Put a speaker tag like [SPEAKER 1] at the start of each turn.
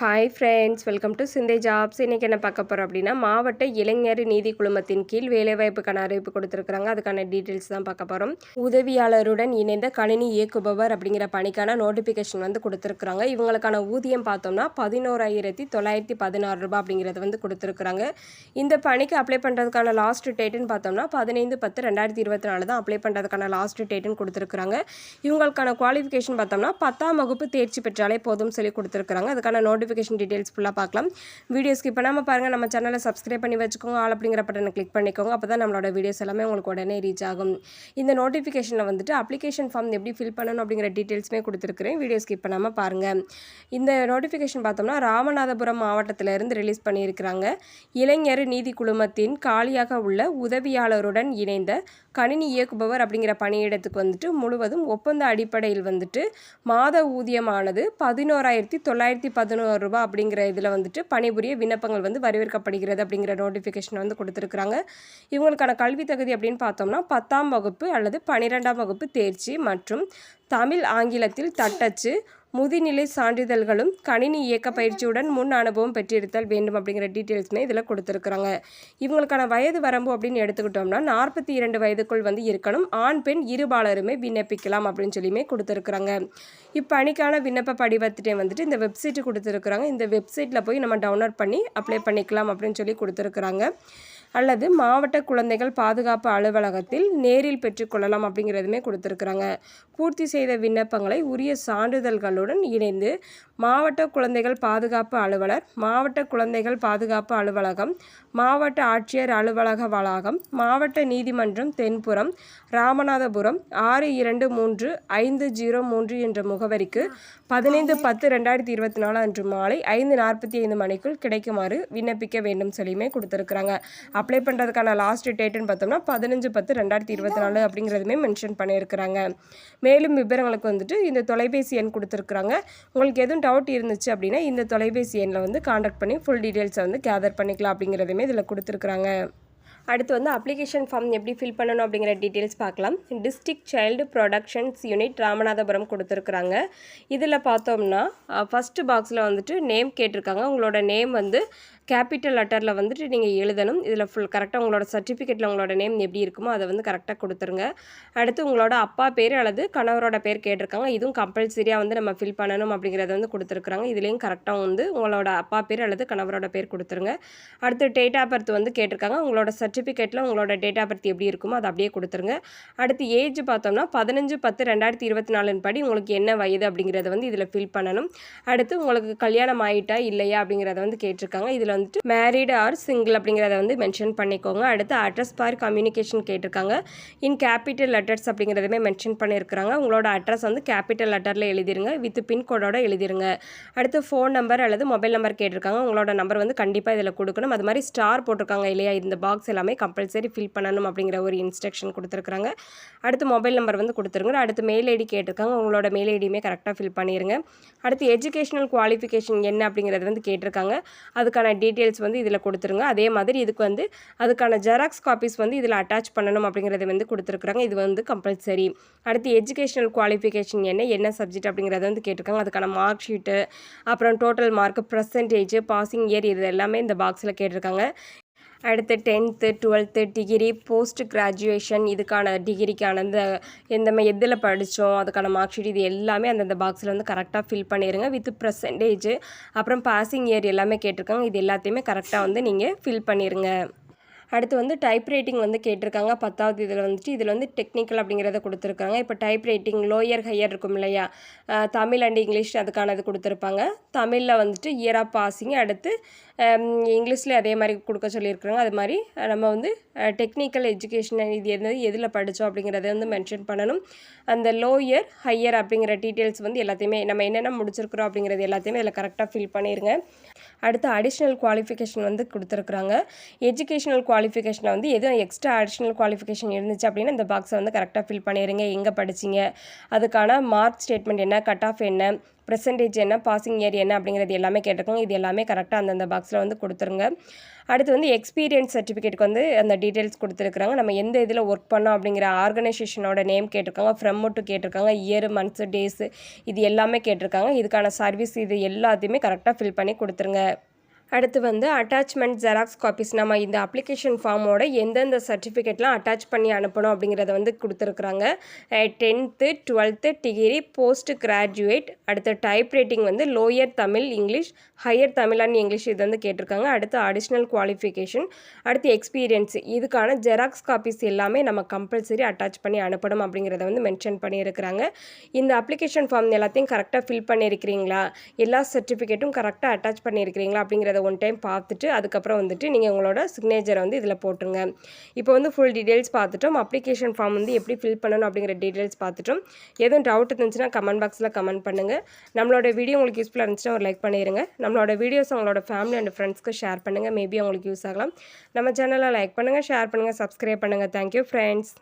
[SPEAKER 1] Hi friends welcome to Sinthai jobs இன்றைக்கி என்ன பார்க்க போகிறோம் அப்படின்னா மாவட்ட இளைஞர் நீதி குழுமத்தின் கீழ் வேலைவாய்ப்புக்கான அறிவிப்பு கொடுத்துருக்குறாங்க. அதுக்கான டீட்டெயில்ஸ் தான் பார்க்க போகிறோம் உதவியாளருடன் இணைந்த கணினி இயக்குபவர் அப்படிங்கிற பணிக்கான நோட்டிஃபிகேஷன் வந்து கொடுத்துருக்குறாங்க. இவங்களுக்கான ஊதியம் பார்த்தோம்னா பதினோராயிரத்தி தொள்ளாயிரத்தி பதினாறு ரூபாய் அப்படிங்கிறது வந்து கொடுத்துருக்குறாங்க. இந்த பணிக்கு அப்ளை பண்ணுறதுக்கான லாஸ்ட் டேட்டுன்னு பார்த்தோம்னா பதினைந்து பத்து ரெண்டாயிரத்தி இருபத்தி நாலு தான் அப்ளை பண்ணுறதுக்கான லாஸ்ட் டேட்டுன்னு கொடுத்துருக்குறாங்க. இவங்களுக்கான குவாலிஃபிகேஷன் பார்த்தோம்னா பத்தாம் வகுப்பு தேர்ச்சி பெற்றாலே போதும் சொல்லி கொடுத்துருக்குறாங்க. அதுக்கான நோட்டிஃபிகேஷன் டீட்டெயில்ஸ் ஃபுல்லாக பார்க்கலாம். வீடியோ ஸ்கிப் பண்ணாமல் பாருங்கள் நம்ம சேனலை சப்ஸ்கிரைப் பண்ணி வச்சுக்கோங்க ஆல் அப்படிங்கிற பட்டனை கிளிக் பண்ணிக்கோங்க அப்போ தான் நம்மளோட வீடியோஸ் எல்லாமே உங்களுக்கு உடனே ரீச் ஆகும். இந்த நோட்டிஃபிகேஷனில் வந்துட்டு அப்ளிகேஷன் ஃபார்ம் எப்படி ஃபில் பண்ணணும் அப்படிங்கிற டீட்டெயில்ஸுமே கொடுத்துருக்குறேன். வீடியோ ஸ்கிப் பண்ணாமல் பாருங்கள் இந்த நோட்டிஃபிகேஷன் பார்த்தோம்னா ராமநாதபுரம் மாவட்டத்திலிருந்து ரிலீஸ் பண்ணியிருக்கிறாங்க. இளைஞர் நீதி குழுமத்தின் காலியாக உள்ள உதவியாளருடன் இணைந்த கணினி இயக்குபவர் அப்படிங்கிற பணியிடத்துக்கு வந்துட்டு முழுவதும் ஒப்பந்த அடிப்படையில் வந்துட்டு மாத ஊதியமானது பதினோராயிரத்தி தொள்ளாயிரத்தி பதினோரு ரூபாய் அப்படிங்கிற இதில் வந்துட்டு பணிபுரிய விண்ணப்பங்கள் வந்து வரவேற்கப்படுகிறது அப்படிங்கிற நோட்டிஃபிகேஷன் வந்து கொடுத்துருக்குறாங்க. இவங்களுக்கான கல்வி தகுதி அப்படின்னு பார்த்தோம்னா பத்தாம் வகுப்பு அல்லது பன்னிரெண்டாம் வகுப்பு தேர்ச்சி மற்றும் தமிழ் ஆங்கிலத்தில் தட்டச்சு முதுநிலை சான்றிதழ்களும் கணினி இயக்க பயிற்சியுடன் முன் அனுபவம் பெற்றிருத்தல் வேண்டும் அப்படிங்கிற டீட்டெயில்ஸுமே இதில் கொடுத்துருக்குறாங்க. இவங்களுக்கான வயது வரம்பு அப்படின்னு எடுத்துக்கிட்டோம்னா நாற்பத்தி இரண்டு வயதுக்குள் வந்து இருக்கணும். ஆண் பெண் இருபாலருமே விண்ணப்பிக்கலாம் அப்படின்னு சொல்லியுமே கொடுத்துருக்குறாங்க. இப்பணிக்கான விண்ணப்ப படிவத்திட்டே வந்துட்டு இந்த வெப்சைட்டு கொடுத்துருக்குறாங்க. இந்த வெப்சைட்டில் போய் நம்ம டவுன்லோட் பண்ணி அப்ளை பண்ணிக்கலாம் அப்படின்னு சொல்லி கொடுத்துருக்குறாங்க. அல்லது மாவட்ட குழந்தைகள் பாதுகாப்பு அலுவலகத்தில் நேரில் பெற்றுக்கொள்ளலாம் அப்படிங்கிறதுமே கொடுத்துருக்குறாங்க. பூர்த்தி செய்த விண்ணப்பங்களை உரிய சான்றிதழ்களுடன் இணைந்து மாவட்ட குழந்தைகள் பாதுகாப்பு அலுவலர் மாவட்ட குழந்தைகள் பாதுகாப்பு அலுவலகம் மாவட்ட ஆட்சியர் அலுவலக வளாகம் மாவட்ட நீதிமன்றம் தென்புறம் ராமநாதபுரம் ஆறு இரண்டு மூன்று ஐந்து ஜீரோ மூன்று என்ற முகவரிக்கு பதினைந்து பத்து ரெண்டாயிரத்தி இருபத்தி நாலு அன்று மாலை ஐந்து நாற்பத்தி ஐந்து மணிக்குள் கிடைக்குமாறு விண்ணப்பிக்க வேண்டும் சொல்லியுமே கொடுத்துருக்குறாங்க. அப்ளை பண்ணுறதுக்கான லாஸ்ட் டேட்டுன்னு பார்த்தோம்னா பதினஞ்சு பத்து ரெண்டாயிரத்தி இருபத்தி நாலு அப்படிங்கிறதுமே மென்ஷன் பண்ணியிருக்கிறாங்க. மேலும் விவரங்களுக்கு வந்துட்டு இந்த தொலைபேசி எண் கொடுத்துருக்குறாங்க. உங்களுக்கு எதுவும் டவுட் இருந்துச்சு அப்படின்னா இந்த தொலைபேசி எண்ணில் வந்து காண்டாக்ட் பண்ணி ஃபுல் டீட்டெயில்ஸை வந்து கேதர் பண்ணிக்கலாம் அப்படிங்கிறதுமே இதில் கொடுத்துருக்குறாங்க. அடுத்து வந்து அப்ளிகேஷன் ஃபார்ம் எப்படி ஃபில் பண்ணணும் அப்படிங்கிற டீட்டெயில்ஸ் பார்க்கலாம். District child protections unit Ramanathapuram கொடுத்துருக்குறாங்க. இதில் பார்த்தோம்னா ஃபஸ்ட்டு பாக்ஸில் வந்துட்டு நேம் கேட்டிருக்காங்க. உங்களோட நேம் வந்து கேபிட்டல் லெட்டரில் வந்துட்டு நீங்கள் எழுதணும். இதில் ஃபுல் கரெக்டாக உங்களோட சர்டிஃபிகேட்டில் உங்களோட நேம் எப்படி இருக்குமோ அதை வந்து கரெக்டாக கொடுத்துருங்க. அடுத்து உங்களோட அப்பா பேர் அல்லது கணவரோட பேர் கேட்டிருக்காங்க. இதுவும் கம்பல்சரியாக வந்து நம்ம ஃபில் பண்ணணும் அப்படிங்கிறத வந்து கொடுத்துருக்குறாங்க. இதுலேயும் கரெக்டாக வந்து உங்களோட அப்பா பேர் அல்லது கணவரோட பேர் கொடுத்துருங்க. அடுத்து டேட் ஆஃப் பர்த் வந்து கேட்டிருக்காங்க. உங்களோட சர்டிஃபிகேட்டில் உங்களோட டேட் ஆஃப் பர்த் எப்படி இருக்குமோ அதை அப்படியே கொடுத்துருங்க. அடுத்து ஏஜ் பார்த்தோம்னா பதினஞ்சு பத்து ரெண்டாயிரத்தி இருபத்தி நாலுன் படி உங்களுக்கு என்ன வயது அப்படிங்கிறத வந்து இதில் ஃபில் பண்ணணும். அடுத்து உங்களுக்கு கல்யாணம் ஆகிட்டா இல்லையா அப்படிங்கிறத வந்து கேட்டிருக்காங்க. இதில் வந்துட்டு மேரிடு ஆர் சிங்கிள் அப்படிங்கிறத வந்து மென்ஷன் பண்ணிக்கோங்க. அடுத்து அட்ரஸ் பார் கம்யூனிகேஷன் கேட்டிருக்காங்க. இன் கேபிட்டல் லெட்டர்ஸ் அப்படிங்கிறதுமே மென்ஷன் பண்ணியிருக்கிறாங்க உங்களோட அட்ரஸ் வந்து கேபிட்டல் லெட்டரில் எழுதிருங்க. வித் பின்கோடோட எழுதிருங்க. அடுத்து ஃபோன் நம்பர் அல்லது மொபைல் நம்பர் கேட்டிருக்காங்க. உங்களோட நம்பர் வந்து கண்டிப்பாக இதில் கொடுக்கணும். அது மாதிரி ஸ்டார் போட்டிருக்காங்க இல்லையா? இந்த பாக்ஸ் எல்லாமே கம்பல்சரி ஃபில் பண்ணணும் அப்படிங்கிற ஒரு இன்ஸ்ட்ரக்ஷன் கொடுத்துருக்குறாங்க. அடுத்து மொபைல் நம்பர் வந்து கொடுத்துருங்க. அடுத்து மெயில் ஐடி கேட்டிருக்காங்க. உங்களோட மெயில் ஐடியுமே கரெக்டாக ஃபில் பண்ணிடுங்க அடுத்து எஜுகேஷனல் குவாலிஃபிகேஷன் என்ன அப்படிங்கிறது வந்து கேட்டிருக்காங்க. அதுக்கான டீட்டெயில்ஸ் வந்து இதில் கொடுத்துருங்க. அதே மாதிரி இதுக்கு வந்து அதுக்கான ஜெராக்ஸ் காப்பீஸ் வந்து இதில் அட்டாச் பண்ணணும் அப்படிங்கிறத வந்து கொடுத்துருக்குறாங்க. இது வந்து கம்பல்சரி அடுத்து எஜுகேஷனல் குவாலிஃபிகேஷன் என்ன என்ன சப்ஜெக்ட் அப்படிங்கிறத வந்து கேட்டிருக்காங்க. அதுக்கான மார்க் ஷீட்டு அப்புறம் total mark percentage passing year இது எல்லாமே இந்த பாக்ஸில் கேட்டிருக்காங்க. அடுத்து tenth twelfth degree post graduation இதுக்கான டிகிரிக்கான இந்த எந்த எதில் படித்தோம் அதுக்கான மார்க் ஷீட் இது எல்லாமே அந்தந்த பாக்ஸில் வந்து கரெக்டாக ஃபில் பண்ணிடுங்க வித் பர்சன்டேஜ் அப்புறம் பாசிங் இயர் எல்லாமே கேட்டிருக்காங்க. இது எல்லாத்தையுமே கரெக்டாக வந்து நீங்கள் ஃபில் பண்ணிடுங்க அடுத்து வந்து டைப் ரைட்டிங் வந்து கேட்டிருக்காங்க. பத்தாவது இதில் வந்துட்டு இதில் வந்து டெக்னிக்கல் அப்படிங்கிறத கொடுத்துருக்காங்க. இப்போ டைப் ரைட்டிங் லோயர் ஹையர் இருக்கும் இல்லையா? தமிழ் அண்ட் இங்கிலீஷ் அதுக்கானது கொடுத்துருப்பாங்க. தமிழில் வந்துட்டு இயர் ஆஃப் பாசிங் அடுத்து இங்கிலீஷ்லேயே அதே மாதிரி கொடுக்க சொல்லியிருக்கிறாங்க. அது மாதிரி நம்ம வந்து டெக்னிக்கல் எஜுகேஷன் இது எது எதில் படித்தோம் அப்படிங்கிறத வந்து மென்ஷன் பண்ணணும். அந்த லோயர் ஹையர் அப்படிங்கிற டீட்டெயில்ஸ் வந்து எல்லாத்தையுமே நம்ம என்னென்ன முடிச்சிருக்கிறோம் அப்படிங்கிறது எல்லாத்தையுமே இதில் கரெக்டாக ஃபில் பண்ணிடுங்க அடுத்து அடிஷ்னல் குவாலிஃபிகேஷன் வந்து கொடுத்துருக்குறாங்க. எஜுகேஷனல் குவாலிஃபிகேஷனில் வந்து எதுவும் எக்ஸ்ட்ரா அடிஷ்னல் குவாலிஃபிகேஷன் இருந்துச்சு அப்படின்னா இந்த பாக்ஸை வந்து கரெக்டாக ஃபில் பண்ணிடுங்க எங்கே படிச்சிங்க? அதுக்கான மார்க் ஸ்டேட்மெண்ட் என்ன? கட் ஆஃப் என்ன? பர்சன்டேஜ் என்ன பாசிங் இயர் என்ன அப்படிங்கிறது எல்லாமே கேட்டிருக்காங்க இது எல்லாமே கரெக்டாக அந்தந்த பாக்ஸில் வந்து கொடுத்துருங்க. அடுத்து வந்து எக்ஸ்பீரியன்ஸ் சர்டிஃபிகேட்டுக்கு வந்து அந்த டீட்டெயில்ஸ் கொடுத்துருக்குறாங்க. நம்ம எந்த இதில் ஒர்க் பண்ணோம் அப்படிங்கிற ஆர்கனைசேஷனோட நேம் கேட்டிருக்காங்க. ஃப்ரம் டு கேட்டிருக்காங்க. இயர் மந்த்ஸு டேஸு இது எல்லாமே கேட்டிருக்காங்க. இதுக்கான சர்வீஸ் இது எல்லாத்தையுமே கரெக்டாக ஃபில் பண்ணி கொடுத்துருங்க. அடுத்து வந்து அட்டாச்மெண்ட் ஜெராக்ஸ் காப்பீஸ் நம்ம இந்த அப்ளிகேஷன் ஃபார்மோட எந்தெந்த சர்டிஃபிகேட்லாம் அட்டாச் பண்ணி அனுப்பணும் அப்படிங்கிறத வந்து கொடுத்துருக்குறாங்க. Tenth twelfth degree post graduate அடுத்து டைப் ரைட்டிங் வந்து lower Tamil English higher Tamil and English இது வந்து கேட்டிருக்காங்க. அடுத்து அடிஷ்னல் குவாலிஃபிகேஷன் அடுத்து எக்ஸ்பீரியன்ஸ் இதுக்கான ஜெராக்ஸ் காப்பீஸ் எல்லாமே நம்ம கம்பல்சரி அட்டாச் பண்ணி அனுப்பணும் அப்படிங்கிறத வந்து மென்ஷன் பண்ணியிருக்கிறாங்க. இந்த அப்ளிகேஷன் ஃபார்ம் எல்லாத்தையும் கரெக்டாக ஃபில் பண்ணியிருக்கிறீங்களா? எல்லா சர்டிஃபிகேட்டும் கரெக்டாக அட்டாச் பண்ணியிருக்கிறீங்களா அப்படிங்கிறத ஒன் டைம் பார்த்துட்டு அதுக்கப்புறம் வந்துட்டு நீங்கள் உங்களோட சிக்னேச்சரை வந்து இதில் போட்டுருங்க. இப்போ வந்து ஃபுல் டீட்டெயில்ஸ் பார்த்துட்டோம். அப்ளிகேஷன் ஃபார்ம் வந்து எப்படி ஃபில் பண்ணணும் அப்படிங்கிற டீட்டெயில்ஸ் பார்த்துட்டோம். எதுவும் டவுட் இருந்துச்சுன்னா கமெண்ட் பாக்ஸில் கமெண்ட் பண்ணுங்கள் நம்மளோட வீடியோ உங்களுக்கு யூஸ்ஃபுல்லாக இருந்துச்சுன்னா ஒரு லைக் பண்ணிடுங்க நம்மளோட வீடியோஸ் உங்களோட ஃபேமிலி அண்ட் ஃப்ரெண்ட்ஸ்க்கு ஷேர் பண்ணுங்கள் மேபி உங்களுக்கு யூஸ் ஆகலாம். நம்ம சேனலை லைக் பண்ணுங்கள் ஷேர் பண்ணுங்கள் சப்ஸ்கிரைப் பண்ணுங்கள் தேங்க்யூ ஃப்ரெண்ட்ஸ்